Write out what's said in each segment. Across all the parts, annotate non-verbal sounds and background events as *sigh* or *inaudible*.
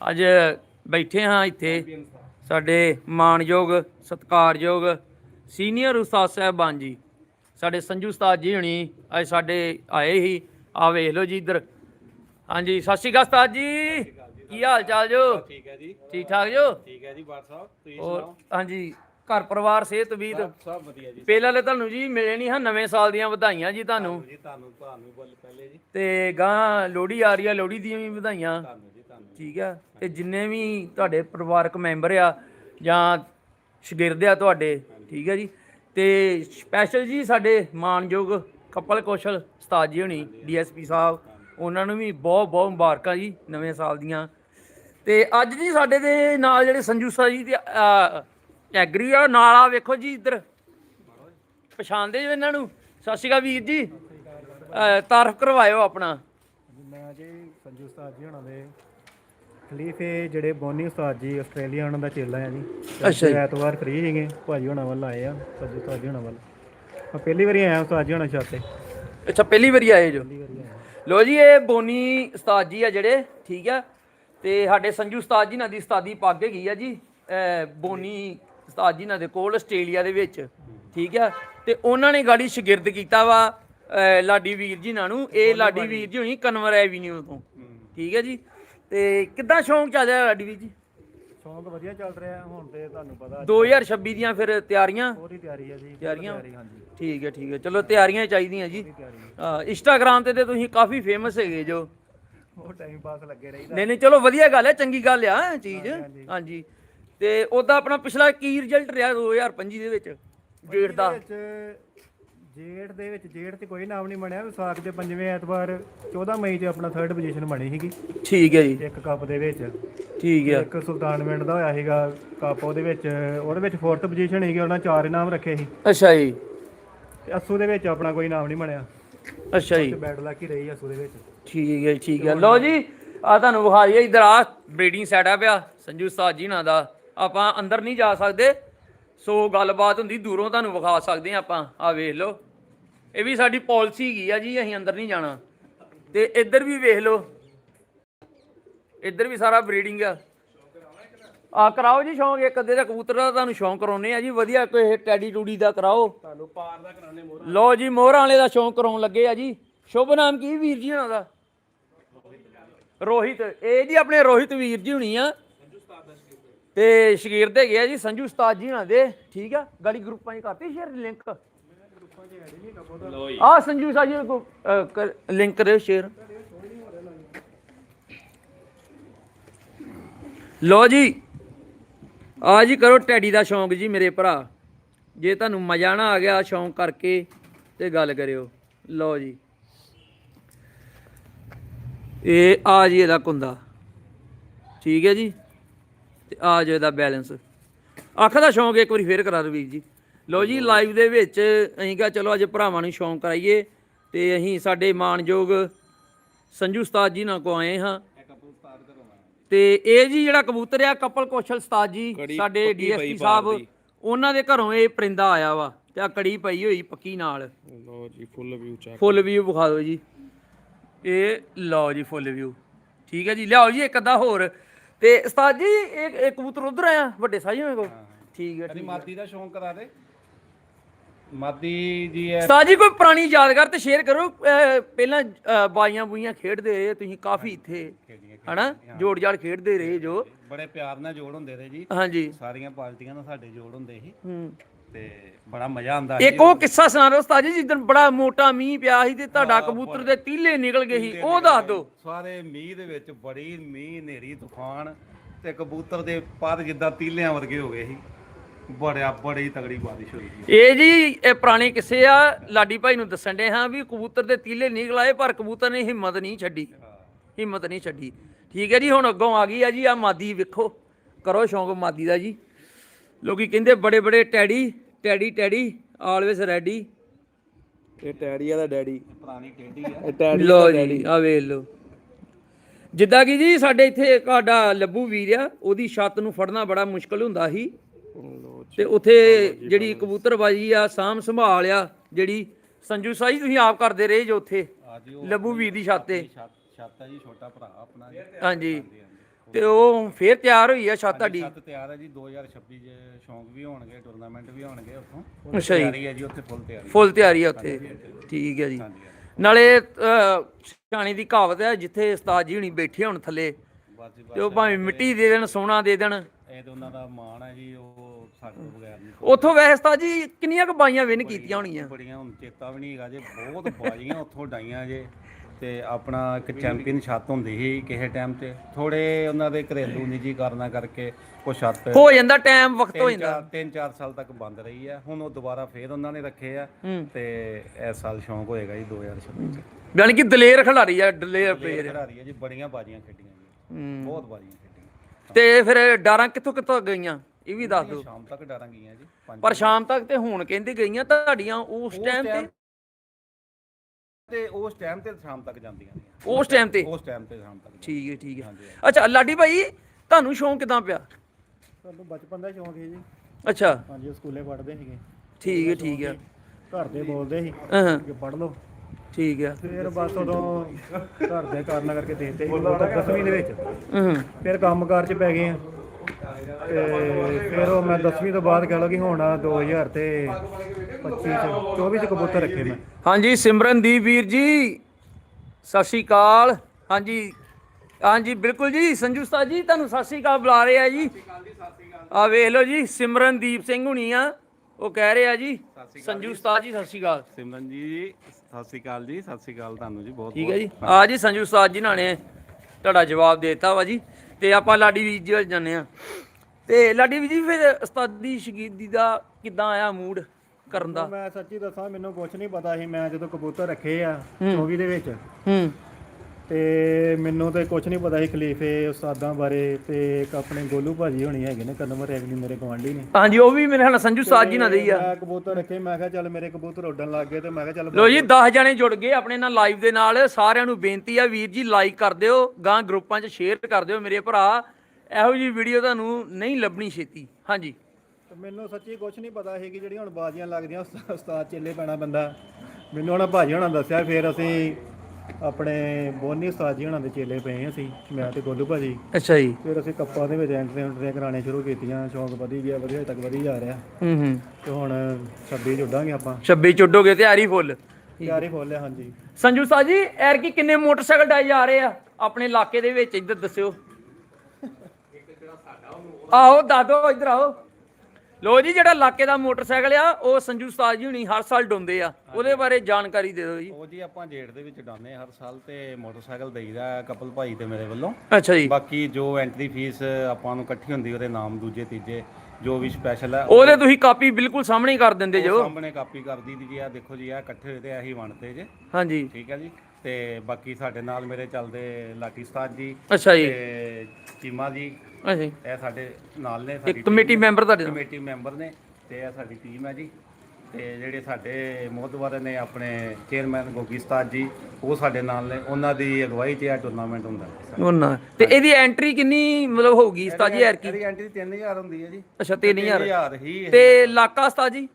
ਅੱਜ ਬੈਠੇ ਹਾਂ ਇੱਥੇ। ਸਾਡੇ ਮਾਣਯੋਗ ਸਤਿਕਾਰਯੋਗ ਸੀਨੀਅਰ ਉਸਤਾਦ ਸਾਹਿਬਾਨ ਜੀ। ਸਾਡੇ ਸੰਜੂ ਉਸਤਾਦ ਜੀ ਹੁਣੀ ਅੱਜ ਸਾਡੇ ਆਏ ਹੀ ਆ ਵੇਖ ਲਓ ਜੀ ਇੱਧਰ। ਹਾਂਜੀ ਸਤਿ ਸ਼੍ਰੀ ਅਕਾਲ ਉਸਤਾਦ ਜੀ। ਕੀ ਹਾਲ ਚਾਲ ਜੋ ਠੀਕ ਹੈ ਜੀ। ਠੀਕ ਠਾਕ ਜੋ? ਠੀਕ ਹੈ ਜੀ ਬਾਟ ਸਾਹਿਬ ਤੁਸੀਂ ਸੁਣਾਓ? ਹਾਂਜੀ ਘਰ ਪਰਿਵਾਰ ਸਿਹਤ ਵੀਤ ਸਭ- ਵਧੀਆ ਜੀ। ਪਹਿਲਾਂ ਲੈ ਤੁਹਾਨੂੰ ਜੀ ਮਿਲੇ ਨਹੀਂ ਹਾਂ ਨਵੇਂ ਸਾਲ ਦੀਆਂ ਵਧਾਈਆਂ ਜੀ ਤੁਹਾਨੂੰ। ਜੀ ਤੁਹਾਨੂੰ ਤੁਹਾਨੂੰ ਪਹਿਲੇ ਜੀ। ਤੇ ਗਾਂ ਲੋਹੜੀ ਆ ਰਹੀ ਆ ਲੋਹੜੀ ਦੀਆਂ ਵੀ ਵਧਾਈਆਂ। ਠੀਕ ਆ ਤੇ ਜਿੰਨੇ ਵੀ ਤੁਹਾਡੇ ਪਰਿਵਾਰਕ ਮੈਂਬਰ ਆ ਜਾਂ ਸ਼ਾਗਿਰਦ ਆ ਤੁਹਾਡੇ ਠੀਕ ਆ ਜੀ। ਤੇ ਸਪੈਸ਼ਲ ਜੀ ਸਾਡੇ ਮਾਨਯੋਗ ਕਪਲ ਕੌਸ਼ਲ ਉਸਤਾਦ ਜੀ ਹੋਣੀ ਡੀਐਸਪੀ ਸਾਹਿਬ ਉਹਨਾਂ ਨੂੰ ਵੀ ਬਹੁਤ ਬਹੁਤ ਮੁਬਾਰਕਾਂ ਜੀ ਨਵੇਂ ਸਾਲ ਦੀਆਂ। ਤੇ ਅੱਜ ਜੀ ਸਾਡੇ ਦੇ ਨਾਲ ਜਿਹੜੇ ਸੰਜੂ ਸਾਹਿਬ ਜੀ ਤੇ ਐਗਰੀ ਆ ਨਾਲ ਆ ਵੇਖੋ ਜੀ ਇੱਧਰ। ਪਛਾਣਦੇ ਜੋ ਇਹਨਾਂ ਨੂੰ? ਸਤਿ ਸ਼੍ਰੀ ਅਕਾਲ ਵੀਰ ਜੀ। ਅਹ, ਤਾਰਫ ਕਰਵਾਇਓ ਆਪਣਾ। ਮੈਂ ਜੀ ਸੰਜੂ ਉਸਤਾਦ ਜੀ ਹੁਣਾਂ ਦੇ ਖਲੀਫੇ ਜਿਹੜੇ ਬੋਨੀ ਉਸਤਾਦ ਜੀ ਆਸਟ੍ਰੇਲੀਆ ਉਹਨਾਂ ਦਾ ਚੇਲਾ ਆ ਜੀ। ਅੱਛਾ ਜੀ। ਐਤਵਾਰ ਫ੍ਰੀ ਸੀਗੇ ਭਾਜੀ ਹੁਣਾਂ ਵੱਲ ਆਏ ਆ ਸੰਜੂ ਉਸਤਾਦ ਜੀ ਹੁਣਾਂ ਵੱਲ। ਮੈਂ ਪਹਿਲੀ ਵਾਰੀ ਆਇਆ ਉਸਤਾਦ ਜੀ ਹੁਣਾਂ ਛਾਤੇ ਪਹਿਲੀ ਅੱਛਾ ਪਹਿਲੀ ਵਾਰੀ ਆਏ ਜੋ? ਵਾਰੀ ਆਇਆ। ਲੋ ਜੀ ਇਹ ਬੋਨੀ ਉਸਤਾਦ ਜੀ ਆ ਜਿਹੜੇ ਠੀਕ ਆ? ਤੇ ਸਾਡੇ ਸੰਜੂ ਉਸਤਾਦ ਜੀ ਨਾਲ ਦੀ ਉਸਤਾਦੀ ਪੱਗ ਹੈਗੀ ਆ ਜੀ ਅਹ ਬੋਨੀ ਉਸਤਾਦ ਜੀ ਨਾਲ ਦੇ ਕੋਲ ਆਸਟ੍ਰੇਲੀਆ ਦੇ ਵਿੱਚ ਠੀਕ ਆ? ਤੇ ਉਹਨਾਂ ਨੇ ਗਾੜੀ ਸ਼ਾਗਿਰਦ ਕੀਤਾ ਵਾ ਅਹ ਲਾਡੀ ਵੀਰ ਜੀ ਨਾਲ ਨੂੰ। ਇਹ ਲਾਡੀ ਵੀਰ ਜੀ ਹੋਣੀ ਕਨਵਰ ਐਵੀਨਿਊ ਤੋਂ ਠੀਕ ਹੈ ਜੀ? ਤੇ ਕਿੱਦਾਂ ਸ਼ੌਂਕ ਚੱਲ ਰਿਹਾ ਲਾਡੀ ਵੀਰ ਜੀ? ਸ਼ੌਂਕ ਵਧੀਆ ਚੱਲ ਰਿਹਾ ਹੁਣ ਤੇ ਤੁਹਾਨੂੰ ਪਤਾ 2026 ਦੀਆਂ ਫਿਰ ਤਿਆਰੀਆਂ? ਪੂਰੀ ਤਿਆਰੀ ਹੈ ਜੀ ਤਿਆਰੀਆਂ? ਤਿਆਰੀ ਹਾਂਜੀ। ਠੀਕ ਹੈ ਠੀਕ ਹੈ। ਚਲੋ ਤਿਆਰੀਆਂ ਚਾਹੀਦੀਆਂ ਜੀ। ਹੈ। ਇੰਸਟਾਗ੍ਰam ਤੇ ਤੇ ਤੁਸੀਂ ਕਾਫੀ ਫੇਮਸ ਹੈਗੇ ਜੋ। ਉਹ ਟਾਈਮ ਪਾਸ ਲੱਗੇ ਰਹੀਦਾ। ਨਹੀਂ ਨਹੀਂ ਚਲੋ ਵਧੀਆ ਗੱਲ ਹੈ ਚੰਗੀ ਗੱਲ ਆ ਚੀਜ਼। ਹਾਂਜੀ। ਹਾਂਜੀ। ਤੇ ਉਹਦਾ ਆਪਣਾ ਪਿਛਲਾ ਕੀ ਰਿਜ਼ਲਟ ਰਿਹਾ 2025 ਦੇ ਵਿੱਚ? ਜੇਠ ਦਾ। ਵਿੱਚ ਜੇਠ ਦੇ ਵਿੱਚ ਜੇਠ ਤੇ ਕੋਈ ਨਾਮ ਨਹੀਂ ਬਣਿਆ ਵਿਸਾਖ ਦੇ ਪੰਜਵੇਂ ਐਤਵਾਰ 14 ਮਈ 'ਚ ਆਪਣਾ ਥਰਡ ਪੋਜੀਸ਼ਨ ਬਣੀ ਸੀਗੀ। ਠੀਕ ਹੈ ਜੀ। ਇੱਕ ਕੱਪ ਦੇ ਵਿੱਚ। ਠੀਕ ਹੈ। ਇੱਕ ਸੁਲਤਾਨਵਿੰਡ ਦਾ ਹੋਇਆ ਸੀਗਾ ਕੱਪ ਉਹਦੇ ਵਿੱਚ ਉਹਦੇ ਵਿੱਚ ਫੋਰਥ ਪੋਜੀਸ਼ਨ ਸੀਗੀ ਉਹਨਾਂ ਚਾਰ ਇਨਾਮ ਰੱਖੇ ਸੀ। ਅੱਛਾ ਜੀ। ਤੇ ਅਸੂ ਦੇ ਵਿੱਚ ਆਪਣਾ ਕੋਈ ਨਾਮ ਨਹੀਂ ਬਣਿਆ। ਅੱਛਾ ਜੀ। ਬੈਡ ਲੱਕ ਹੀ ਰਹੀ ਅਸੂ ਦੇ ਵਿੱਚ। ਠੀਕ ਹੈ ਠੀਕ ਹੈ। ਲਓ ਜੀ ਆ ਤੁਹਾਨੂੰ ਵਿਖਾ ਦਈਏ ਇਧਰ ਆ ਬਰੀਡਿੰਗ ਸੈਟਅਪ ਆ ਸੰਜੂ ਉਸਤਾਦ ਜੀ ਨਾਲ ਦਾ। ਆਪਾਂ ਅੰਦਰ ਨਹੀਂ ਜਾ ਸਕਦੇ ਸੋ ਗੱਲਬਾਤ ਹੁੰਦੀ ਦੂਰੋਂ ਤੁਹਾਨੂੰ ਵਿਖਾ ਸਕਦੇ ਆ ਆਪਾਂ। ਆ ਵੇਖ ਲਓ। ਇਹ ਵੀ ਸਾਡੀ ਪਾਲਿਸੀ ਹੈਗੀ ਆ ਜੀ ਅਸੀਂ ਅੰਦਰ ਨਹੀਂ ਜਾਣਾ। ਤੇ ਇੱਧਰ ਵੀ ਵੇਖ ਲਓ। ਇੱਧਰ ਵੀ ਸਾਰਾ ਬਰੀਡਿੰਗ ਆ। ਆ ਕਰਾਓ ਜੀ ਸ਼ੌਂਕ ਇੱਕ ਅੱਧੇ ਦਾ ਕਬੂਤਰ ਦਾ ਤੁਹਾਨੂੰ ਸ਼ੌਂਕ ਕਰਾਉਨੇ ਆ ਜੀ। ਵਧੀਆ ਕੋਈ ਟੈਡੀ ਟੂਡੀ ਦਾ ਕਰਾਓ। ਤੁਹਾਨੂੰ ਪਾਰ ਦਾ ਕਰਾਣੇ ਮੋਰ ਲਓ ਜੀ ਮੋਹਰਾਂ ਵਾਲੇ ਦਾ ਸ਼ੌਂਕ ਕਰਾਉਣ ਲੱਗੇ ਆ ਜੀ। ਸ਼ੁਭ ਨਾਮ ਕੀ ਵੀਰ ਜੀ ਉਹਨਾਂ ਦਾ? ਰੋਹਿਤ। ਇਹ ਜੀ ਆਪਣੇ ਰੋਹਿਤ ਵੀਰ ਜੀ ਹੁਣੀ ਆ। ਤੇ ਸ਼ਗੀਰਦ ਹੈਗੇ ਆ ਜੀ ਸੰਜੂ ਉਸਤਾਦ ਜੀ ਉਹਨਾਂ ਦੇ। ਠੀਕ ਆ? ਗਾੜੀ ਗਰੁੱਪਾਂ 'ਚ ਕਰਤੀ ਸ਼ੇਅਰ ਲਿੰਕ ਆ ਸੰਜੂ ਸਾਹਿਬ ਜੀ ਨੂੰ ਲਿੰਕ ਕਰਿਓ ਸ਼ੇਅਰ ਲਓ ਜੀ। ਆ ਜੀ ਕਰੋ ਟੈਡੀ ਦਾ ਸ਼ੌਂਕ ਜੀ ਮੇਰੇ ਭਰਾ। ਜੇ ਤੁਹਾਨੂੰ ਮਜ਼ਾ ਨਾ ਆ ਗਿਆ ਸ਼ੌਂਕ ਕਰਕੇ ਤੇ ਗੱਲ ਕਰਿਓ। ਲਓ ਜੀ। ਇਹ ਆ ਜੀ ਇਹਦਾ ਕੁੰਦਾ। ਠੀਕ ਹੈ ਜੀ? ਤੇ ਆ ਜੋ ਇਹਦਾ ਬੈਲੈਂਸ ਅੱਖ ਦਾ ਸ਼ੌਂਕ ਇੱਕ ਵਾਰੀ ਫੇਰ ਕਰਾ ਰਵੀਰ ਜੀ। ਲਓ ਜੀ ਲਾਈਵ ਦੇ ਵਿੱਚ ਅਸੀਂ ਕਿਹਾ ਚਲੋ ਅੱਜ ਭਰਾਵਾਂ ਨੂੰ ਸ਼ੌਂਕ ਕਰਾਈਏ ਤੇ ਅਸੀਂ ਸਾਡੇ ਮਾਣਯੋਗ ਸੰਜੂ ਉਸਤਾਦ ਜੀ ਨਾਲ ਕੋ ਆਏ ਹਾਂ। ਤੇ ਇਹ ਜੀ ਜਿਹੜਾ ਕਬੂਤਰ ਆ ਕਪਲ ਕੌਸ਼ਲ ਉਸਤਾਦ ਜੀ ਸਾਡੇ ਡੀਐਸਪੀ ਸਾਹਿਬ ਉਹਨਾਂ ਦੇ ਘਰੋਂ ਇਹ ਪਰਿੰਦਾ ਆਇਆ ਵਾ ਤੇ ਆ ਕੜੀ ਪਈ ਹੋਈ ਪੱਕੀ ਨਾਲ। ਲੋ ਜੀ full view check full view ਵਿਖਾ ਦਿਓ ਜੀ। ਇਹ ਲਓ ਜੀ ਫੁੱਲ ਵਿਊ ਠੀਕ ਹੈ ਜੀ ਲਿਆਓ ਜੀ ਇੱਕ ਅੱਧਾ ਹੋਰ। ਤੇ ਉਸਤਾਦ ਜੀ ਇਹ ਕਬੂਤਰ ਉਧਰ ਆਇਆ ਵੱਡੇ ਸਾਈਜ਼ ਮੇਰੇ ਕੋਲ ਠੀਕ ਹੈ ਠੀਕ ਮਾਦੀ ਦਾ ਸ਼ੌਂਕ ਕਰਾ ਦੇ। ਮਾਦੀ ਜੀ ਹੈ ਉਸਤਾਦ ਜੀ ਕੋਈ ਪੁਰਾਣੀ ਯਾਦਗਾਰ ਤੇ ਸ਼ੇਅਰ ਕਰੋ। ਅਹ ਪਹਿਲਾਂ ਅਹ ਬਾਈਆਂ ਬੂਈਆਂ ਖੇਡਦੇ ਰਹੇ ਤੁਸੀਂ ਕਾਫੀ ਇੱਥੇ ਹਨਾ? ਜੋੜ ਜਾੜ ਖੇਡਦੇ ਰਹੇ ਜੋ। ਬੜੇ ਪਿਆਰ ਨਾਲ ਜੋੜ ਹੁੰਦੇ ਰਹੇ ਜੀ। ਹਾਂਜੀ। ਸਾਰੀਆਂ ਪਾਰਟੀਆਂ ਨਾਲ ਸਾਡੇ ਜੋੜ ਹੁੰਦੇ ਸੀ। ਹੂੰ। ਤੇ ਬੜਾ ਮਜ਼ਾ ਆਉਂਦਾ ਇੱਕ ਉਹ ਕਿੱਸਾ ਸੁਣਾ ਦਿਓ ਉਸਤਾਦ ਜੀ ਜਿੱਦਣ ਬੜਾ ਮੋਟਾ ਮੀਂਹ ਪਿਆ ਸੀ ਤੇ ਤੁਹਾਡਾ ਕਬੂਤਰ ਦੇ ਤੀਲੇ ਨਿਕਲ ਗਏ ਸੀ ਉਹ ਦੱਸ ਦਿਓ। ਸਾਰੇ ਮੀਂਹ ਦੇ ਵਿੱਚ ਬੜੀ ਮੀਂਹ ਹਨੇਰੀ ਤੂਫਾਨ ਤੇ ਕਬੂਤਰ ਦੇ ਪਰ ਜਿੱਦਾਂ ਤੀਲਿਆਂ ਵਰਗੇ ਹੋ ਗਏ ਸੀ। ਬੜਿਆ ਬੜੀ ਤਗੜੀ ਬਾਰਿਸ਼ ਹੋਈ ਸੀ। ਇਹ ਜੀ ਇਹ ਪੁਰਾਣੇ ਕਿੱਸੇ ਆ? ਲਾਡੀ ਭਾਈ ਨੂੰ ਦੱਸਣ ਦੇ ਹਾਂ ਵੀ ਕਬੂਤਰ ਦੇ ਤੀਲੇ ਨਿਕਲ ਆਏ ਪਰ ਕਬੂਤਰ ਨੇ ਹਿੰਮਤ ਨਹੀਂ ਛੱਡੀ। ਹਿੰਮਤ ਨਹੀਂ ਛੱਡੀ। ਠੀਕ ਹੈ ਜੀ ਹੁਣ ਅੱਗੋਂ ਆ ਗਈ ਆ ਜੀ ਆ ਮਾਦੀ ਵੇਖੋ। ਕਰੋ ਸ਼ੌਂਕ ਮਾਦੀ ਦਾ ਜੀ। ਲੋਕੀ ਕਹਿੰਦੇ ਬੜੇ ਬੜੇ teddy teddy teddy always ready ਇਹ ਟੈਡੀ ਦਾ ਡੈਡੀ। ਪੁਰਾਣੀ ਟੇਢੀ ਆ। ਲੋ ਜੀ ਆ ਵੇਖ ਲੋ ਜਿੱਦਾਂ ਕਿ ਜੀ ਸਾਡੇ ਇੱਥੇ ਤੁਹਾਡਾ ਲੱਭੂ ਵੀਰ ਆ ਉਹਦੀ ਛੱਤ ਨੂੰ ਫੜਨਾ ਬੜਾ ਮੁਸ਼ਕਲ ਹੁੰਦਾ ਸੀ। ਤੇ ਉੱਥੇ ਜਿਹੜੀ ਕਬੂਤਰਬਾਜੀ ਆ ਸਾਮ ਸੰਭਾਲ ਆ ਜਿਹੜੀ ਸੰਜੂ ਸਾਈ ਤੁਸੀਂ ਆਪ ਕਰਦੇ ਰਹੇ ਜੋ ਉੱਥੇ? ਜੀ ਲੱਭੂ ਵੀਰ ਦੀ ਛੱਤ ਤੇ। ਛੱਤ ਜੀ ਛੋਟਾ ਭਰਾ ਆਪਣਾ ਜੀ। ਹਾਂਜੀ। ਤੇ ਉਹ ਫੇਰ ਤਿਆਰ ਹੋਈ ਆ ਛੱਤ ਤੁਹਾਡੀ? ਛੱਤ ਤਿਆਰ ਹੈ ਜੀ 2026 ਚ ਸ਼ੌਂਕ ਵੀ ਹੋਣਗੇ ਟੂਰਨਾਮੈਂਟ ਵੀ ਹੋਣਗੇ ਉੱਥੋਂ। ਅੱਛਾ ਜੀ। ਤਿਆਰੀ ਹੈ ਜੀ ਉੱਥੇ ਫੁੱਲ ਤਿਆਰੀ ਫੁੱਲ ਤਿਆਰੀ ਆ ਉੱਥੇ। ਠੀਕ ਹੈ ਜੀ। ਨਾਲੇ ਸਿਆਣੀ ਦੀ ਕਹਾਵਤ ਹੈ ਜਿੱਥੇ ਉਸਤਾਦ ਜੀ ਹੁਣੀ ਬੈਠੇ ਹੁਣ ਥੱਲੇ ਜੀ ਤੇ ਉਹ ਭਾਵੇਂ ਮਿੱਟੀ ਦੇ ਦੇਣ ਸੋਨਾ ਦੇ ਦੇਣ। ਇਹ ਉਹਨਾਂ ਦਾ ਮਾਣ ਹੈ ਜੀ ਉਹ ਸਾਡੇ ਤੋਂ ਬਗੈਰ ਨਹੀਂ ਉਥੋਂ ਵੈਸੇ ਉਸਤਾਦ ਜੀ ਕਿੰਨੀਆਂ ਕੁ ਬਾਈਆਂ ਵਿਨ ਕੀਤੀਆਂ ਹੋਣੀਆਂ ਬੜੀਆਂ ਹੁਣ ਚੇਤਾ ਵੀ ਨਹੀਂ ਹੈਗਾ ਜੇ ਬਹੁਤ ਬਾਜੀਆਂ ਉੱਥੋਂ ਡਾਈਆਂ ਜੇ। ਤੇ ਆਪਣਾ ਇੱਕ ਚੈਂਪੀਅਨ ਛੱਤ ਹੁੰਦੀ ਸੀ ਕਿਸੇ ਟਾਈਮ ਤੇ। ਥੋੜੇ ਉਹਨਾਂ ਦੇ ਘਰੇਲੂ ਨਿੱਜੀ ਕਾਰਨਾਂ ਕਰਕੇ ਉਹ ਛੱਤ ਹੋ ਜਾਂਦਾ ਟਾਈਮ ਵਕਤ ਹੋ ਜਾਂਦਾ। ਚਾਰ ਤਿੰਨ ਚਾਰ ਸਾਲ ਤੱਕ ਬੰਦ ਰਹੀ ਹੈ ਹੁਣ ਉਹ ਦੁਬਾਰਾ ਫੇਰ ਉਹਨਾਂ ਨੇ ਰੱਖੇ ਆ। ਤੇ ਇਸ ਸਾਲ ਸ਼ੌਂਕ ਹੋਏਗਾ ਜੀ 2026 ਚ। ਯਾਨੀ ਕਿ ਦਲੇਰ ਖਿਡਾਰੀ ਆ ਦਲੇਰ ਪਲੇਅਰ ਖਿਡਾਰੀ ਹੈ ਜੀ ਬੜੀਆਂ ਬਾਜੀਆਂ ਖੇਡੀਆਂ ਜੀ। ਬਹੁਤ ਬਾਜੀਆਂ ਖੇਡੀਆਂ। ਤੇ ਫਿਰ ਡਾਰਾਂ ਕਿੱਥੋਂ ਕਿੱਥੋਂ ਗਈਆਂ ਇਹ ਵੀ ਦੱਸ ਦਿਓ। ਸ਼ਾਮ ਤੱਕ ਡਾਰਾਂ ਗਈਆਂ ਜੀ ਪੰਜ ਪਰ ਸ਼ਾਮ ਤੱਕ ਤੇ ਹੁਣ ਕਹਿੰਦੇ ਗਈਆਂ ਤੁਹਾਡੀਆਂ ਉਸ ਟਾਈਮ ਤੇ। ਤੇ ਉਸ ਟਾਈਮ ਤੇ ਸ਼ਾਮ ਤੱਕ ਜਾਂਦੀਆਂ ਨੇ। ਉਸ ਟਾਈਮ ਤੇ? ਉਸ ਟਾਈਮ ਤੇ ਸ਼ਾਮ ਤੱਕ ਠੀਕ ਹੈ ਠੀਕ ਹੈ। ਹਾਂਜੀ ਅੱਛਾ ਲਾਡੀ ਭਾਈ ਤੁਹਾਨੂੰ ਸ਼ੌਂਕ ਕਿਦਾਂ ਪਿਆ? ਸਾਨੂੰ ਬਚਪਨ ਦਾ ਸ਼ੌਂਕ ਹੈ ਜੀ। ਅੱਛਾ। ਹਾਂਜੀ ਉਹ ਸਕੂਲੇ ਪੜ੍ਹਦੇ ਸੀਗੇ। ਠੀਕ ਹੈ ਠੀਕ ਹੈ। ਘਰ ਦੇ ਬੋਲਦੇ ਸੀ ਹਾਂ ਕਿ ਪੜ੍ਹ ਲਓ। ਠੀਕ ਹੈ। ਫਿਰ ਬਸ ਉਦੋਂ ਘਰ ਦੇ ਕਾਰਨਾਂ ਕਰਕੇ ਦੇਤੇ ਸੀ ਕਬੂਤਰ ਦਸਵੀਂ ਦੇ ਵਿੱਚ। ਹੂੰ ਫਿਰ ਕੰਮਕਾਰ 'ਚ ਪੈ ਗਏ ਆ। ਤੇ ਫਿਰ ਉਹ ਮੈਂ 10ਵੀਂ ਤੋਂ ਬਾਅਦ ਕਹਿ ਲਓ ਕਿ ਹੁਣ 2000 ਤੇ 25 ਚ 24 ਚ ਕਬੂਤਰ ਰੱਖੇ ਮੈਂ। ਹਾਂਜੀ ਸਿਮਰਨਦੀਪ ਵੀਰ ਜੀ ਸਤਿ ਸ਼੍ਰੀ ਅਕਾਲ। ਹਾਂਜੀ ਹਾਂਜੀ ਬਿਲਕੁਲ ਜੀ ਸੰਜੂ ਉਸਤਾਦ ਜੀ ਤੁਹਾਨੂੰ ਸਤਿ ਸ਼੍ਰੀ ਅਕਾਲ ਬੁਲਾ ਰਹੇ ਆ ਜੀ। ਆ ਵੇਖ ਲਓ ਜੀ ਸਿਮਰਨਦੀਪ ਸਿੰਘ ਹੁਣੀ ਆ ਉਹ ਕਹਿ ਰਹੇ ਆ ਜੀ। ਸੰਜੂ ਉਸਤਾਦ ਜੀ ਸਤਿ ਸ਼੍ਰੀ ਅਕਾਲ। ਸਿਮਰਨ ਜੀ ਸਤਿ ਸ੍ਰੀ ਅਕਾਲ ਜੀ ਸਤਿ ਸ੍ਰੀ ਅਕਾਲ ਤੁਹਾਨੂੰ ਜੀ ਬਹੁਤ ਠੀਕ ਹੈ ਜੀ। ਆ ਜੀ ਸੰਜੂ ਉਸਤਾਦ ਜੀ ਨਾਲ ਨੇ ਤੁਹਾਡਾ ਜਵਾਬ ਦਿੱਤਾ ਵਾ ਜੀ। ਤੇ ਆਪਾਂ ਲਾਡੀ ਵੀਰ ਜੀ ਵੱਲ ਜਾਂਦੇ ਆ ਤੇ ਲਾਡੀ ਵੀਰ ਜੀ ਫਿਰ ਉਸਤਾਦੀ ਸ਼ਗੀਦੀ ਦਾ ਕਿੱਦਾਂ ਆਇਆ ਮੂਡ ਕਰਨ ਦਾ? ਮੈਂ ਸੱਚੀ ਦੱਸਾਂ ਮੈਨੂੰ ਕੁਝ ਨਹੀਂ ਪਤਾ ਸੀ ਮੈਂ ਜਦੋਂ ਕਬੂਤਰ ਰੱਖੇ ਆ 24 ਦੇ ਵਿੱਚ। ਹੂੰ। ਤੇ ਮੈਨੂੰ ਤੇ ਕੁਝ ਨਹੀਂ ਪਤਾ ਸੀ ਖਲੀਫੇ ਉਸਤਾਦਾਂ ਬਾਰੇ ਤੇ ਇੱਕ ਆਪਣੇ ਗੋਲੂ ਭਾਜੀ ਹੋਣੀ ਹੈਗੇ ਨੇ ਕਦਮ ਰੈਗਨੀ ਮੇਰੇ ਗਵਾਂਢੀ ਨੇ। ਹਾਂਜੀ ਉਹ ਵੀ ਮੇਰੇ ਨਾਲ ਸੰਜੂ ਉਸਤਾਦ ਜੀ ਨਾਲ ਦੇ ਹੀ ਆ। ਮੈਂ ਕਬੂਤਰ ਰੱਖੇ ਮੈਂ ਕਿਹਾ ਚੱਲ ਮੇਰੇ ਕਬੂਤਰ ਉੱਡਣ ਲੱਗ ਗਏ ਤੇ ਮੈਂ ਕਿਹਾ ਚੱਲ ਲੋ ਜੀ 10 ਜਣੇ ਜੁੜ ਗਏ ਆਪਣੇ ਨਾਲ ਲਾਈਵ ਦੇ ਨਾਲ ਸਾਰਿਆਂ ਨੂੰ ਬੇਨਤੀ ਆ ਵੀਰ ਜੀ ਲਾਈਕ ਕਰ ਦਿਓ ਗਾਂ ਗਰੁੱਪਾਂ 'ਚ ਸ਼ੇਅਰ ਕਰ ਦਿਓ ਮੇਰੇ ਭਰਾ। ਇਹੋ ਜੀ ਵੀਡੀਓ ਤੁਹਾਨੂੰ ਨਹੀਂ ਲੱਭਣੀ ਛੇਤੀ। ਹਾਂਜੀ। ਤੇ ਮੈਨੂੰ ਸੱਚੀ ਕੁਝ ਨਹੀਂ ਪਤਾ ਸੀ ਕਿ ਜਿਹੜੀ ਹੁਣ ਬਾਜ਼ੀਆਂ ਲੱਗਦੀਆਂ ਉਸਤਾ- ਉਸਤਾਦ ਚੇਲੇ ਪੈਣਾ ਬੰਦਾ। ਮੈਨੂੰ ਉਹਨਾਂ ਭਾਜੀ ਹੋਣਾ ਦੱਸਿਆ ਫਿਰ ਅਸੀਂ ਆਪਣੇ ਬੋਨੀ ਉਸਤਾਦ ਜੀ ਹੋਣਾ ਦੇ ਚੇਲੇ ਪਏ ਅਸੀਂ ਮੈਂ ਤੇ ਗੋਲੂ ਭਾਜੀ। ਅੱਛਾ ਜੀ। ਫਿਰ ਅਸੀਂ ਕੱਪਾਂ ਦੇ ਵਿੱਚ ਐਂਟਰੀ ਐਂਟਰੀਆਂ ਕਰਾਉਣੀਆਂ ਸ਼ੁਰੂ ਕੀਤੀਆਂ ਸ਼ੌਂਕ ਵਧੀ ਗਿਆ ਵਧੀਆ ਤੱਕ ਵਧੀ ਜਾ ਰਿਹਾ। ਹੂੰ ਹੂੰ। ਤੇ ਹੁਣ 26 ਜੁੜਾਂਗੇ ਆਪਾਂ। 26 ਚੁੱਡੋਗੇ ਤਿਆਰੀ ਫੁੱਲ। ਤਿਆਰੀ ਖੋਲਿਆ ਹਾਂਜੀ। ਸੰਜੂ ਸਾਹਿਬ ਜੀ ਐਰ ਕੀ ਕਿੰਨੇ ਮੋਟਰਸਾਈਕਲ ਡਾਏ ਜਾ ਰਹੇ ਆ? ਆਪਣੇ ਇਲਾਕੇ ਦੇ ਵਿੱਚ ਇੱਧਰ ਦੱਸਿਓ। ਆਓ ਦਾਦੋ ਇੱਧਰ ਆਓ। ਲੋ ਜੀ ਜਿਹੜਾ ਇਲਾਕੇ ਦਾ ਮੋਟਰਸਾਈਕਲ ਆ ਉਹ ਸੰਜੂ ਉਸਤਾਦ ਜੀ ਹੁਣੀ ਹਰ ਸਾਲ ਡਾਉਂਦੇ ਆ। ਉਹਦੇ ਬਾਰੇ ਜਾਣਕਾਰੀ ਦੇ ਦਿਓ ਜੀ। ਉਹ ਜੀ ਆਪਾਂ ਜੇੜ ਦੇ ਵਿੱਚ ਡਾਨੇ ਹਰ ਸਾਲ ਤੇ ਮੋਟਰਸਾਈਕਲ ਦੇਈਦਾ ਕਪਲ ਭਾਈ ਤੇ ਮੇਰੇ ਵੱਲੋਂ। ਅੱਛਾ ਜੀ। ਬਾਕੀ ਜੋ ਐਂਟਰੀ ਫੀਸ ਆਪਾਂ ਨੂੰ ਇਕੱਠੀ ਹੁੰਦੀ ਉਹਦੇ ਨਾਮ ਦੂਜੇ ਤੀਜੇ ਜੋ ਵੀ ਸਪੈਸ਼ਲ ਹੈ ਉਹਦੇ ਤੁਸੀਂ ਕਾਪੀ ਬਿਲਕੁਲ ਸਾਹਮਣੇ ਹੀ ਕਰ ਦਿੰਦੇ ਜੋ ਸਾਹਮਣੇ ਕਾਪੀ ਕਰ ਦੀ ਜੀ ਆ ਦੇਖੋ ਜੀ ਆ ਇਕੱਠੇ ਹੋਏ ਤੇ ਇਹੀ ਵੰਡਤੇ ਜੇ। ਹਾਂਜੀ। ਠੀਕ ਹੈ ਜੀ। ਤੇ ਬਾਕੀ ਸਾਡੇ ਨਾਲ ਮੇਰੇ ਚੱਲਦੇ ਲਾਟੀ ਉਸਤਾਦ ਜੀ ਅੱਛਾ ਜੀ। ਤੇ ਚੀਮਾ ਜੀ। ਅੱਛਾ ਜੀ। ਇਹ ਸਾਡੇ ਨਾਲ ਨੇ ਸਾਡੀ ਇੱਕ ਕਮੇਟੀ ਮੈਂਬਰ ਤੁਹਾਡੇ ਨਾਲ? ਕਮੇਟੀ ਮੈਂਬਰ ਨੇ ਤੇ ਇਹ ਸਾਡੀ ਟੀਮ ਹੈ ਜੀ। ਤੇ ਜਿਹੜੇ ਸਾਡੇ ਮੋਹਤਵਾਰ ਨੇ ਆਪਣੇ ਚੇਅਰਮੈਨ ਗੋਗੀ ਉਸਤਾਦ ਜੀ ਉਹ ਸਾਡੇ ਨਾਲ ਨੇ। ਉਹਨਾਂ ਦੀ ਅਗਵਾਈ 'ਚ ਇਹ ਟੂਰਨਾਮੈਂਟ ਹੁੰਦਾ ਹੈ ਉਹਨਾਂ ਤੇ ਇਹਦੀ ਐਂਟਰੀ ਕਿੰਨੀ ਮਤਲਬ ਹੋਊਗੀ ਉਸਤਾਦ ਜੀ ਐਰ ਕੀ ਇਹਦੀ ਐਂਟਰੀ 3000 ਹੁੰਦੀ ਹੈ ਜੀ। ਅੱਛਾ 3000 3000 ਹੀ ਇਹ। ਤੇ ਇਲਾਕਾ ਉਸਤਾਦ ਜੀ?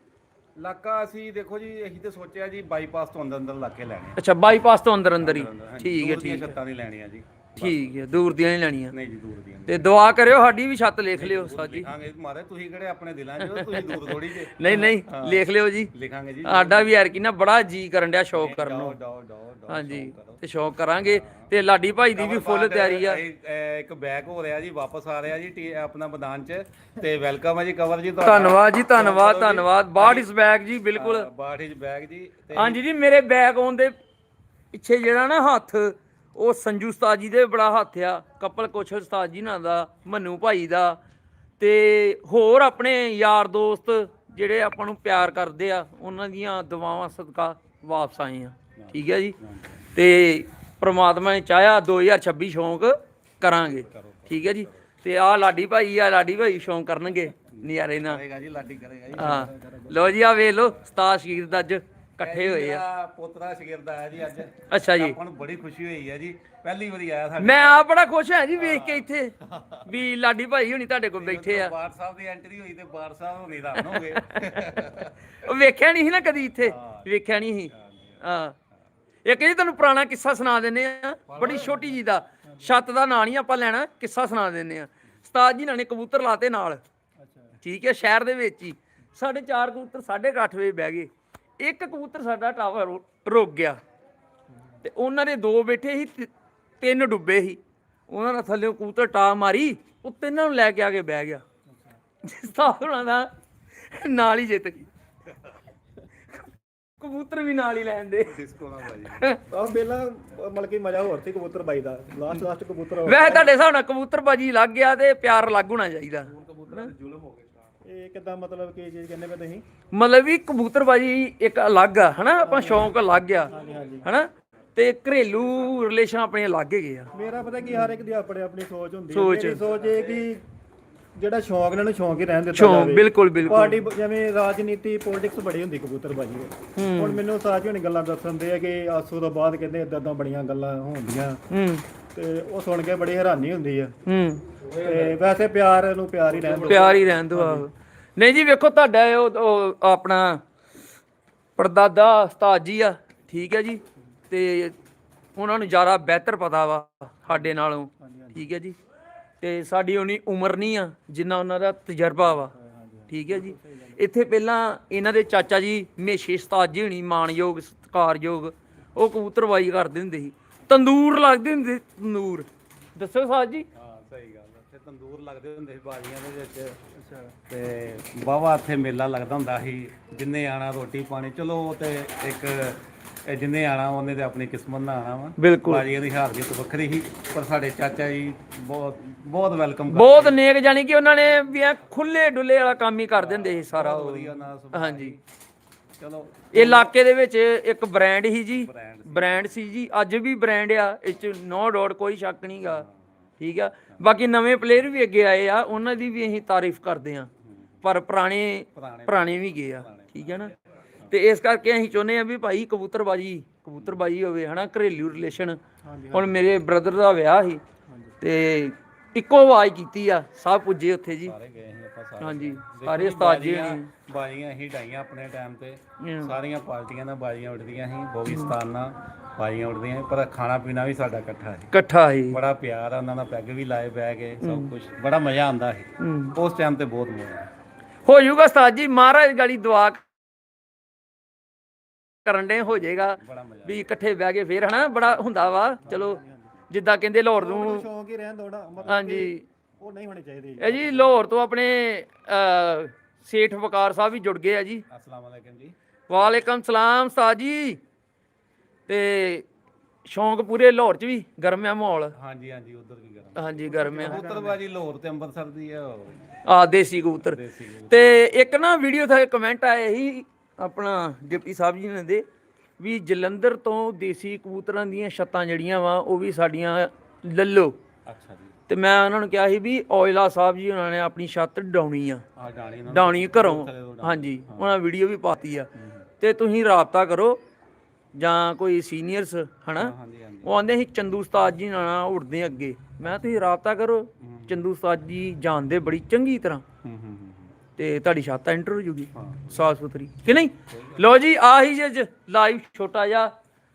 ਇਲਾਕਾ ਅਸੀਂ ਦੇਖੋ ਜੀ ਅਸੀਂ ਤੇ ਸੋਚਿਆ ਜੀ ਬਾਈਪਾਸ ਤੋਂ ਅੰਦਰ ਅੰਦਰ ਇਲਾਕੇ ਲੈਣੇ ਅੱਛਾ ਬਾਈਪਾਸ ਤੋਂ ਅੰਦਰ ਅੰਦਰ ਹੀ ਹਾਂਜੀ, ਠੀਕ ਹੈ ਦੂਰ ਦੀਆਂ ਠੀਕ ਹੈ। ਛੱਤਾਂ ਨਹੀਂ ਲੈਣੀਆਂ ਜੀ। ਠੀਕ ਹੈ ਦੂਰ ਦੀਆਂ ਨਹੀਂ ਲੈਣੀਆਂ। ਨਹੀਂ ਜੀ ਦੂਰ ਦੀਆਂ। ਤੇ ਦੁਆ ਕਰਿਓ ਸਾਡੀ ਵੀ ਛੱਤ ਲਿਖ ਲਿਓ ਉਸਤਾਦ ਜੀ ਲਿਖਾਂਗੇ। ਮਾਰੇ ਤੁਸੀਂ ਕਿਹੜੇ ਆਪਣੇ ਦਿਲਾਂ 'ਚ ਹੋ, ਤੁਸੀਂ ਦੂਰ ਥੋੜੀ ਜੇ। *laughs* ਨਹੀਂ ਨਹੀਂ ਲਿਖ ਲਿਓ ਜੀ। ਲਿਖਾਂਗੇ ਜੀ। ਸਾਡਾ ਵੀ ਯਾਰ ਕੀ ਨਾ ਬੜਾ ਜੀ ਕਰਨ ਡਿਆ ਸ਼ੌਕ ਕਰਨ ਨੂੰ। ਡਾਓ ਡਾਓ ਡਾਓ ਹਾਂਜੀ ਤੇ ਸ਼ੌਕ ਕਰਾਂਗੇ। ਤੇ ਲਾਡੀ ਭਾਈ ਦੀ ਵੀ ਫੁੱਲ ਤਿਆਰੀ ਆ। ਇਹ- ਇਹ ਇੱਕ ਬੈਕ ਹੋ ਰਿਹਾ ਜੀ ਵਾਪਸ ਆ ਰਿਹਾ ਜੀ ਟੀ- ਆਪਣਾ ਮੈਦਾਨ 'ਚ। ਤੇ ਵੈਲਕਮ ਹੈ ਜੀ ਕਵਰ ਜੀ ਤੁਹਾਡਾ। ਧੰਨਵਾਦ ਜੀ ਧੰਨਵਾਦ ਧੰਨਵਾਦ। ਬਾੜ ਇਸ ਬੈਗ ਜੀ ਬਿਲਕੁਲ। ਬਾਠ ਇਜ ਬੈਗ ਜੀ ਤੇ ਹਾਂਜੀ ਜੀ ਮੇਰੇ ਬੈਗ ਆਉਣ ਦੇ ਪਿੱਛੇ ਜਿਹੜਾ ਨਾ ਹੱਥ ਉਹ ਸੰਜੂ ਉਸਤਾਦ ਜੀ ਦੇ ਬੜਾ ਹੱਥ ਆ ਕਪਲ ਕੋਸ਼ਲ ਉਸਤਾਦ ਜੀ ਨਾਲ ਦਾ ਮੰਨੂ ਭਾਈ ਦਾ। ਤੇ ਹੋਰ ਆਪਣੇ ਯਾਰ ਦੋਸਤ ਜਿਹੜੇ ਆਪਾਂ ਨੂੰ ਪਿਆਰ ਕਰਦੇ ਆ ਉਹਨਾਂ ਦੀਆਂ ਦੁਆਵਾਂ ਸਦਕਾ ਵਾਪਸ ਆਏ ਆ। ਠੀਕ ਹੈ ਜੀ? ਤੇ ਪ੍ਰਮਾਤਮਾ ਨੇ ਚਾਹਿਆ 2026 ਸ਼ੌਂਕ ਕਰਾਂਗੇ। ਠੀਕ ਹੈ ਜੀ? ਤੇ ਆ ਲਾਡੀ ਭਾਈ ਆ ਲਾਡੀ ਭਾਈ ਸ਼ੌਂਕ ਕਰਨਗੇ ਨਿਆਰੇ ਨਾਲ। ਕਰੇਗਾ ਜੀ ਲਾਡੀ ਕਰੇਗਾ ਜੀ। ਹਾਂ। ਲੋ ਜੀ ਆ ਵੇਖ ਲੋ ਉਸਤਾਦ ਸ਼ਗੀਰ ਦਾ ਅੱਜ ਇਕੱਠੇ ਹੋਏ ਆ। ਮੇਰਾ ਪੋਤਰਾ ਸ਼ਗਿਰਦ ਆਇਆ ਜੀ ਅੱਜ। ਅੱਛਾ ਜੀ। ਆਪਾਂ ਨੂੰ ਬੜੀ ਖੁਸ਼ੀ ਹੋਈ ਹੈ ਜੀ। ਪਹਿਲੀ ਵਾਰੀ ਆਇਆ ਸਾਡੇ ਮੈਂ ਆ ਬੜਾ ਖੁਸ਼ ਹਾਂ ਜੀ ਵੇਖ ਕੇ ਇੱਥੇ। ਵੀ ਲਾਡੀ ਭਾਈ ਹੁਣੀ ਤੁਹਾਡੇ ਕੋਲ ਬੈਠੇ ਆ। ਬਾਰ ਸਾਹਿਬ ਦੀ ਐਂਟਰੀ ਹੋਈ ਤੇ ਬਾਰ ਸਾਹਿਬ ਹੋਣੀ ਦਾ ਹੋ ਗਏ ਉਹ ਵੇਖਿਆ ਨਹੀਂ ਸੀ ਨਾ ਕਦੀ ਇੱਥੇ? ਵੇਖਿਆ ਨਹੀਂ ਸੀ? ਹਾਂ ਇੱਕ ਜੀ ਤੁਹਾਨੂੰ ਪੁਰਾਣਾ ਕਿੱਸਾ ਸੁਣਾ ਦਿੰਦੇ ਆ। ਬੜੀ ਛੋਟੀ ਜੀ ਦਾ। ਛੱਤ ਦਾ ਨਾਂ ਨਹੀਂ ਆਪਾਂ ਲੈਣਾ ਕਿੱਸਾ ਸੁਣਾ ਦਿੰਨੇ ਆ। ਉਸਤਾਦ ਜੀ ਨਾਲ ਨੇ ਕਬੂਤਰ ਲਾਤੇ ਨਾਲ। ਠੀਕ ਹੈ ਸ਼ਹਿਰ ਦੇ ਵਿੱਚ ਹੀ। ਸਾਡੇ ਚਾਰ ਕਬੂਤਰ 8:30 ਵਜੇ ਬਹਿ ਗਏ। ਇੱਕ ਕਬੂਤਰ ਸਾਡਾ ਟਾਵਰ ਰੁਕ ਗਿਆ। ਤੇ ਉਹਨਾਂ ਦੇ ਦੋ ਬੈਠੇ ਸੀ ਤਿੰਨ ਡੁੱਬੇ ਸੀ। ਉਹਨਾਂ ਨੇ ਥੱਲੇ ਕਬੂਤਰ ਟਾ ਮਾਰੀ ਉਹ ਤਿੰਨਾਂ ਨੂੰ ਲੈ ਕੇ ਆ ਕੇ ਬਹਿ ਗਿਆ। ਉਸਤਾਦ ਹੋਣਾ ਦਾ ਨਾਲ ਹੀ ਜਿੱਤ ਗਈ। ਕਬੂਤਰ ਵੀ ਨਾਲ ਹੀ ਲੈਣ ਦੇ। ਡਿਸਕੋ ਬਾਜੀ ਆਹ ਪਹਿਲਾਂ ਮਤਲਬ ਕਿ ਮਜ਼ਾ ਹੋਰ ਸੀ ਕਬੂਤਰ ਬਾਈ ਦਾ। ਲਾਸਟ ਲਾਸਟ ਕਬੂਤਰ। ਵੈਸੇ ਤੁਹਾਡੇ ਹਿਸਾਬ ਨਾਲ ਕਬੂਤਰਬਾਜੀ ਲੱਗ ਗਿਆ ਤੇ ਪਿਆਰ ਲੱਗ ਹੋਣਾ ਚਾਹੀਦਾ। ਇਹ ਕਿਦਾਂ ਮਤਲਬ ਕਿ ਚੀਜ਼ ਕਹਿੰਦੇ ਪਏ ਤੁਸੀਂ? ਮਤਲਬ ਵੀ ਕਬੂਤਰਬਾਜੀ ਇੱਕ ਅਲੱਗ ਆ ਹਨਾ? ਆਪਾਂ ਸ਼ੌਂਕ ਅਲੱਗ ਆ ਹਨਾ? ਤੇ ਘਰੇਲੂ ਰਿਲੇਸ਼ਨ ਆਪਣੇ ਅਲੱਗ ਹੈਗੇ ਆ। ਮੇਰਾ ਪਤਾ ਕੀ ਹਰ ਇੱਕ ਦੀ ਆਪਣੀ ਆਪਣੀ ਸੋਚ ਹੁੰਦੀ ਹੈ। ਸੋਚ। ਮੇਰੀ ਸੋਚ ਇਹ ਕਿ ਜਿਹੜਾ ਸ਼ੌਂਕ ਇਹਨਾਂ ਨੂੰ ਸ਼ੌਂਕ ਹੀ ਰਹਿਣ ਦਿੱਤਾ ਸ਼ੌਂਕ ਬਿਲਕੁਲ ਬਿਲਕੁਲ। ਪਾਰਟੀ ਜਿਵੇਂ ਰਾਜਨੀਤੀ ਪੋਲਿਟਿਕਸ ਬੜੀ ਹੁੰਦੀ ਕਬੂਤਰਬਾਜੀ ਵਿੱਚ। ਹੁਣ ਮੈਨੂੰ ਸਾਜ ਹੋਣੀ ਗੱਲਾਂ ਦੱਸਣ ਦੇ ਆ ਕਿ ਆਸੂ ਤੋਂ ਬਾਅਦ ਕਹਿੰਦੇ ਇਦਾਂ ਇਦਾਂ ਬੜੀਆਂ ਗੱਲਾਂ ਹੁੰਦੀਆਂ ਹੂੰ। ਤੇ ਉਹ ਸੁਣ ਕੇ ਬੜੀ ਹੈਰਾਨੀ ਹੁੰਦੀ ਆ। ਹੂੰ। ਤੇ ਵੈਸੇ ਪਿਆਰ ਨੂੰ ਪਿਆਰ ਹੀ ਰਹਿਣ ਦਿਓ। ਪਿਆਰ ਹੀ ਰਹਿਣ ਦੋ ਆਹੋ। ਨਹੀਂ ਜੀ ਵੇਖੋ ਤੁਹਾਡਾ ਇਹ ਉਹ ਉਹ ਆਪਣਾ ਪਰਦਾਦਾ ਉਸਤਾਦ ਜੀ ਆ ਠੀਕ ਹੈ ਜੀ? ਤੇ ਉਹਨਾਂ ਨੂੰ ਜ਼ਿਆਦਾ ਬਿਹਤਰ ਪਤਾ ਵਾ ਸਾਡੇ ਨਾਲੋਂ ਠੀਕ ਹੈ ਜੀ? ਤੇ ਸਾਡੀ ਉਨੀ ਉਮਰ ਨਹੀਂ ਆ ਜਿੰਨਾ ਉਹਨਾਂ ਦਾ ਤਜਰਬਾ ਵਾ ਠੀਕ ਹੈ ਜੀ? ਇੱਥੇ ਪਹਿਲਾਂ ਇਹਨਾਂ ਦੇ ਚਾਚਾ ਜੀ ਮੇਸ਼ੇ ਉਸਤਾਦ ਜੀ ਹੁਣੀ ਮਾਣਯੋਗ ਸਤਿਕਾਰਯੋਗ ਉਹ ਕਬੂਤਰਬਾਜੀ ਕਰਦੇ ਹੁੰਦੇ ਸੀ। ਤੰਦੂਰ ਲੱਗਦੇ ਹੁੰਦੇ ਤੰਦੂਰ। ਦੱਸੋ ਉਸਤਾਦ ਜੀ? ਹਾਂ ਸਹੀ ਗੱਲ ਤੇ ਤੰਦੂਰ ਲੱਗਦੇ ਹੁੰਦੇ ਸੀ ਬਾਜੀਆਂ ਦੇ ਵਿੱਚ। ਤੇ ਬਾਵਾ ਇੱਥੇ ਮੇਲਾ ਲੱਗਦਾ ਹੁੰਦਾ ਸੀ ਜਿੰਨੇ ਆਣਾ ਰੋਟੀ ਪਾਣੀ। ਚਲੋ ਉਹ ਤੇ ਇੱਕ ਇਹ ਜਿੰਨੇ ਆਣਾ ਉਹਨੇ ਤੇ ਆਪਣੀ ਕਿਸਮਤ ਨਾਲ ਆਣਾ ਵਾ। ਬਿਲਕੁਲ। ਬਾਜੀਆਂ ਦੀ ਹਾਰ ਜਿੱਤ ਵੱਖਰੀ ਸੀ ਪਰ ਸਾਡੇ ਚਾਚਾ ਜੀ ਬਹੁਤ ਬਹੁਤ ਵੈਲਕਮ ਬਹੁਤ ਨੇਕ ਜਾਨੀ ਕਿ ਉਹਨਾਂ ਨੇ ਵੀ ਖੁੱਲੇ ਡੁੱਲੇ ਵਾਲਾ ਕੰਮ ਹੀ ਕਰ ਦਿੰਦੇ ਸੀ ਸਾਰਾ ਉਹ। ਵਧੀਆ ਨਾਲ ਸੁਭਾਅ ਹਾਂਜੀ। ਚਲੋ। ਇਹ ਇਲਾਕੇ ਦੇ ਵਿੱਚ ਇੱਕ ਬ੍ਰਾਂਡ ਹੀ ਜੀ। ਬ੍ਰਾਂਡ ਬ੍ਰਾਂਡ ਸੀ ਜੀ। ਅੱਜ ਵੀ ਬ੍ਰਾਂਡ ਆ ਇਹ ਚ ਨੋ ਡਾਊਟ ਕੋਈ ਸ਼ੱਕ ਨਹੀਂਗਾ ਠੀਕ ਆ? ਬਾਕੀ ਨਵੇਂ ਪਲੇਅਰ ਵੀ ਅੱਗੇ ਆਏ ਆ ਉਹਨਾਂ ਦੀ ਵੀ ਅਸੀਂ ਤਾਰੀਫ ਕਰਦੇ ਆ ਪਰ ਪੁਰਾਣੇ ਪੁਰਾਣੇ ਵੀ ਗਏ ਆ ਠੀਕ ਹੈ ਨਾ? ਤੇ ਇਸ ਕਰਕੇ ਅਸੀਂ ਚਾਹੁੰਦੇ ਆ ਵੀ ਭਾਈ ਕਬੂਤਰਬਾਜੀ ਕਬੂਤਰਬਾਜੀ ਹੋਵੇ ਹਨਾ? ਘਰੇਲੂ ਰਿਲੇਸ਼ਨ ਹੁਣ ਮੇਰੇ ਬ੍ਰਦਰ ਦਾ ਵਿਆਹ ਸੀ ਤੇ ਇੱਕੋ ਆਵਾਜ਼ ਕੀਤੀ ਆ ਸਭ ਪੁੱਜੇ ਉੱਥੇ ਜੀ। ਸਾਰੇ ਗਏ ਸੀ। ਆਪਾਂ ਸਾਰੇ ਹਾਂਜੀ ਦੇਖੋ ਸਾਰੇ ਜੀ, ਉਸਤਾਦ ਜੀ ਬਾਜ਼ੀਆਂ- ਹੋਣੀ। ਬਾਜ਼ੀਆਂ ਹੀ ਡਾਈਆਂ ਆਪਣੇ ਟਾਈਮ ਤੇ। ਸਾਰੀਆਂ ਪਾਰਟੀਆਂ ਨਾਲ ਬਾਜ਼ੀਆਂ ਉੱਡਦੀਆਂ ਸੀ ਬੋਗਿਸਤਾਨ ਨਾਲ ਬਾਜ਼ੀਆਂ ਉੱਡਦੀਆਂ ਸੀ ਪਰ ਖਾਣਾ ਪੀਣਾ ਵੀ ਸਾਡਾ ਇਕੱਠਾ ਸੀ। ਇਕੱਠਾ ਹੀ ਬੜਾ ਪਿਆਰ ਆ ਉਹਨਾਂ ਨਾਲ ਪੈਗ ਵੀ ਲਾਏ ਬਹਿ ਕੇ ਸਭ ਕੁਝ ਬੜਾ ਮਜ਼ਾ ਆਉਂਦਾ ਸੀ। ਹੂੰ। ਉਸ ਟਾਈਮ ਤੇ ਬਹੁਤ ਮਜ਼ਾ ਹੋ ਜਾਊਗਾ ਉਸਤਾਦ ਜੀ ਮਹਾਰਾਜ ਗਾੜੀ ਦੁਆ ਕਰਨ ਦੇ ਹੋ ਜਾਏਗਾ ਬੜਾ ਮਜ਼ਾ ਵੀ ਇਕੱਠੇ ਬਹਿ ਕੇ ਫੇਰ ਹਨਾ ਬੜਾ ਹੁੰਦਾ ਵਾ ਚਲੋ ਜਿੱਦਾਂ ਕਹਿੰਦੇ ਲਾਹੌਰ ਨੂੰ। ਸ਼ੌਂਕ ਹੀ ਰਹਿਣ ਦੋੜਾ ਹਾਂਜੀ। ਉਹ ਨਹੀਂ ਹੋਣੇ ਚਾਹੀਦੇ ਇਹ ਜੀ ਲਾਹੌਰ ਤੋਂ ਆਪਣੇ ਅਹ, ਸੇਠ ਵਕਾਰ ਸਾਹਿਬ ਵੀ ਜੁੜ ਗਏ ਆ ਜੀ। ਅਸਲਾਮ ਅਲੈਕਮ ਜੀ। ਵਾਲੇਕਮ ਸਲਾਮ ਉਸਤਾਦ ਜੀ। ਤੇ ਸ਼ੌਂਕ ਪੂਰੇ ਲਾਹੌਰ ਚ ਵੀ ਗਰਮ ਆ ਮਾਹੌਲ? ਹਾਂਜੀ ਹਾਂਜੀ ਉਧਰ ਵੀ ਗਰਮ ਹਾਂਜੀ ਗਰਮ ਆ। ਕਬੂਤਰਬਾਜੀ ਲਾਹੌਰ ਤੇ ਅੰਮ੍ਰਿਤਸਰ ਦੀ ਆ ਆ ਦੇਸੀ ਕਬੂਤਰ। ਦੇਸੀ। ਤੇ ਇੱਕ ਨਾ ਵੀਡੀਓ ਤੇ ਕਮੈਂਟ ਆਏ ਸੀ ਆਪਣਾ ਡਿਪਟੀ ਸਾਹਿਬ ਜੀ ਨੇ ਦੇ ਵੀ ਜਲੰਧਰ ਤੋਂ ਦੇਸੀ ਕਬੂਤਰਾਂ ਦੀਆਂ ਛੱਤਾਂ ਜਿਹੜੀਆਂ ਵਾ ਉਹ ਵੀ ਸਾਡੀਆਂ ਲੱਲੋ। ਅੱਛਾ ਜੀ। ਤੇ ਮੈਂ ਉਹਨਾਂ ਨੂੰ ਕਿਹਾ ਸੀ ਵੀ ਔਇਲਾ ਸਾਹਿਬ ਜੀ ਉਹਨਾਂ ਨੇ ਆਪਣੀ ਛੱਤ ਡਾਉਣੀ ਆ। ਆ ਡਾਣੀ ਡਾਉਣੀ ਘਰੋਂ। ਹਾਂਜੀ ਉਹਨਾਂ ਵੀਡੀਓ ਵੀ ਪਾਤੀ ਆ। ਤੇ ਤੁਸੀਂ ਰਾਬਤਾ ਕਰੋ ਜਾਂ ਕੋਈ ਸੀਨੀਅਰਸ ਹਨਾ? ਹਾਂਜੀ ਹਾਂਜੀ। ਉਹ ਆਂਦੇ ਸੀ ਚੰਦੂ ਉਸਤਾਦ ਜੀ ਨਾਲ ਉੱਡਦੇ ਅੱਗੇ। ਮੈਂ ਤੁਸੀਂ ਰਾਬਤਾ ਕਰੋ। ਚੰਦੂ ਉਸਤਾਦ ਜੀ ਜਾਣਦੇ ਬੜੀ ਚੰਗੀ ਤਰ੍ਹਾਂ। ਹੂੰ ਹੂੰ ਹੂੰ ਤੇ ਤੁਹਾਡੀ ਛਾਤਾ ਐਂਟਰ ਹੋ ਜੂਗੀ ਸਾਫ਼ ਸੁਥਰੀ। ਕਿ ਨਹੀਂ? ਲੋ ਜੀ ਆਹੀ ਜੇ ਲਾਈਵ ਛੋਟਾ ਜਿਹਾ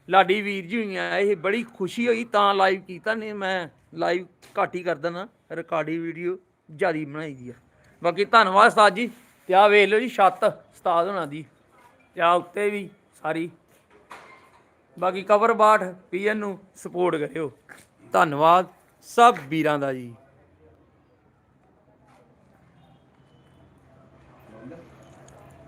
ਲਾਡੀ ਵੀਰ ਜੀ ਹੋਈਆਂ ਇਹ ਬੜੀ ਖੁਸ਼ੀ ਹੋਈ ਤਾਂ ਲਾਈਵ ਕੀਤਾ ਨਹੀਂ ਮੈਂ। ਲਾਈਵ ਘੱਟ ਹੀ ਕਰ ਦਿੰਦਾ ਰਿਕਾਰਡੀ ਵੀਡੀਓ ਜਿਆਦੀ ਬਣਾਈ ਦੀ ਆ। ਬਾਕੀ ਧੰਨਵਾਦ ਉਸਤਾਦ ਜੀ, ਤੇ ਆ ਵੇਖ ਲਓ ਜੀ ਛੱਤ ਉਸਤਾਦ ਹੋਣਾ ਦੀ, ਤੇ ਆ ਉੱਤੇ ਵੀ ਸਾਰੀ। ਬਾਕੀ ਕਵਰ ਬਾਠ ਪੀਐਨ ਨੂੰ ਸਪੋਰਟ ਕਰਿਓ। ਧੰਨਵਾਦ ਸਭ ਵੀਰਾਂ ਦਾ ਜੀ।